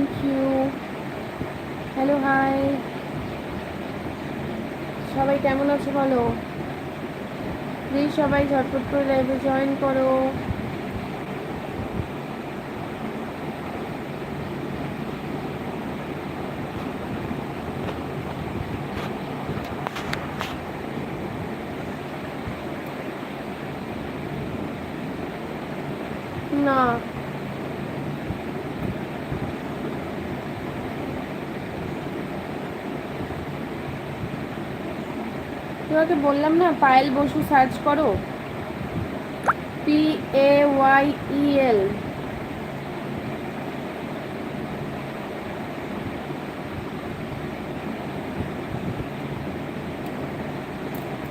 Thank you hello hi সবাই কেমন আছো বলো? প্লিজ সবাই ঝটপট করে লাইভে জয়েন করো। না। তোমাকে বললাম না, পায়েল বসু সার্চ করো। P A Y E L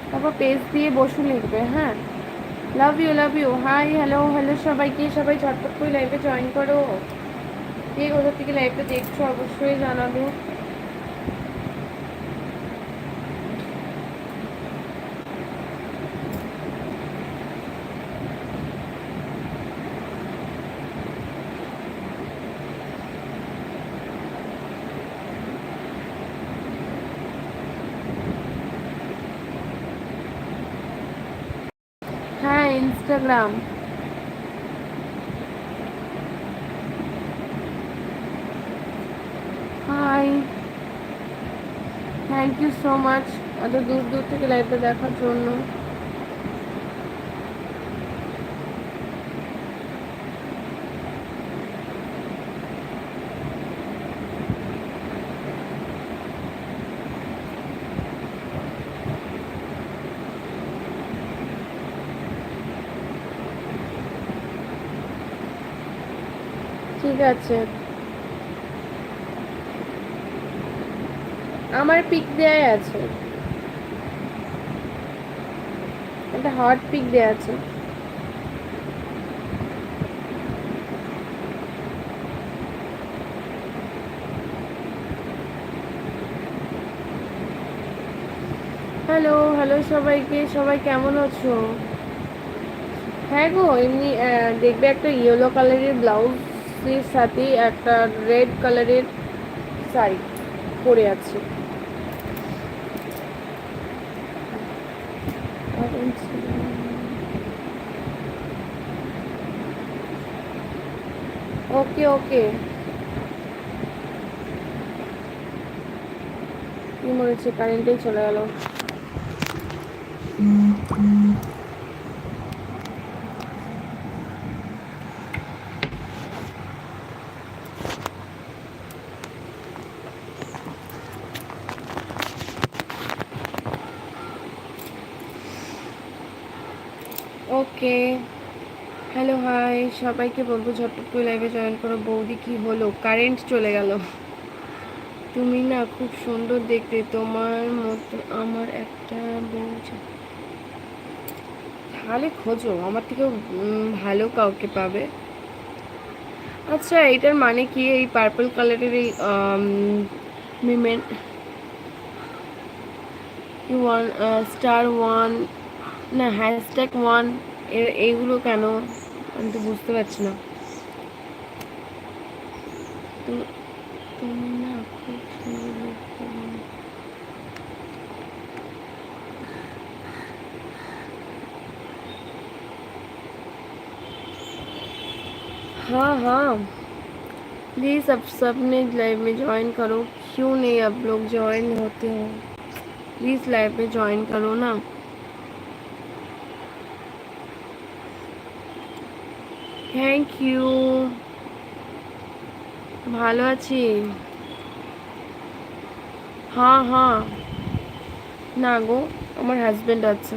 তারপর পেজ দিয়ে বসু লিখবে হ্যাঁ। Love you love you hi hello hello সবাইকে সবাই ঝটপট করে লাইভে জয়েন করো। কে কোথা থেকে লাইভটা দেখছ অবশ্যই জানাবে। হ্যাঁ Instagram hi thank you so much এত দূর দূর থেকে লাইভটা দেখার জন্য। ঠিক আছে। আমার পিক দেয়াই আছে। একটা হট পিক দেয়া আছে। হ্যালো হ্যালো সবাইকে, সবাই কেমন আছো? হ্যাঁ গো, এমনি দেখবে একটা ইয়েলো কালারের ব্লাউজের সাথে একটা রেড কালারের শাড়ি পরে আছে। ওকে ওকে। কি মনে হচ্ছে? কারেন্টেই চলে গেল। ওকে। হ্যালো হাই সবাইকে বলব ঝটপট করে লাইভে জয়েন করো, বৌদি কি হলো? কারেন্ট চলে গেল। তুমি না খুব সুন্দর দেখতে। তোমার মতো আমার একটা বউ তাহলে খোঁজো। আমার থেকেও ভালো কাউকে পাবে। আচ্ছা এটার মানে কি? এই পার্পল কালারের এই মিমেন ওয়ান স্টার ওয়ান না হ্যাশট্যাগ ওয়ান এর এইগুলো কেন আমি তো বুঝতে পারছি না তো তুমি না খুব সুন্দর দেখতে। हाँ हाँ प्लीज़ अब सब ने लाइव में ज्वाइन करो क्यों नहीं अब लोग ज्वाइन होते हो प्लीज़ लाइव में ज्वाइन करो ना থ্যাংক ইউ ভালো আছি। হ্যাঁ হ্যাঁ। না গো আমার হাজবেন্ড আছে।